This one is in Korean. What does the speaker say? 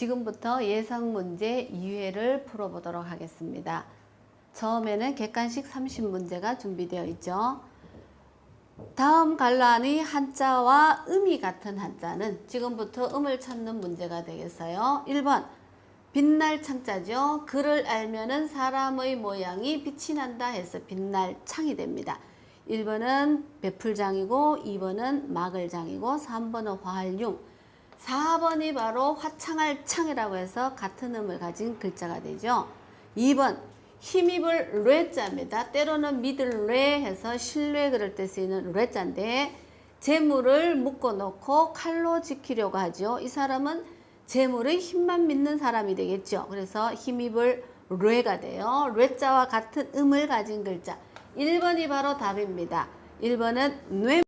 지금부터 예상 문제 2회를 풀어보도록 하겠습니다. 처음에는 객관식 30문제가 준비되어 있죠. 다음 관란의 한자와 음이 같은 한자는 지금부터 음을 찾는 문제가 되겠어요. 1번 빛날 창자죠. 그를 알면 은 사람의 모양이 빛이 난다 해서 빛날 창이 됩니다. 1번은 배풀장이고 2번은 마글장이고 3번은 화활융 4번이 바로 화창할 창이라고 해서 같은 음을 가진 글자가 되죠. 2번 힘입을 뢰자입니다. 때로는 믿을 뢰 해서 신뢰 그럴 때 쓰이는 뢰자인데 재물을 묶어 놓고 칼로 지키려고 하죠. 이 사람은 재물의 힘만 믿는 사람이 되겠죠. 그래서 힘입을 뢰가 돼요. 뢰자와 같은 음을 가진 글자. 1번이 바로 답입니다. 1번은 뇌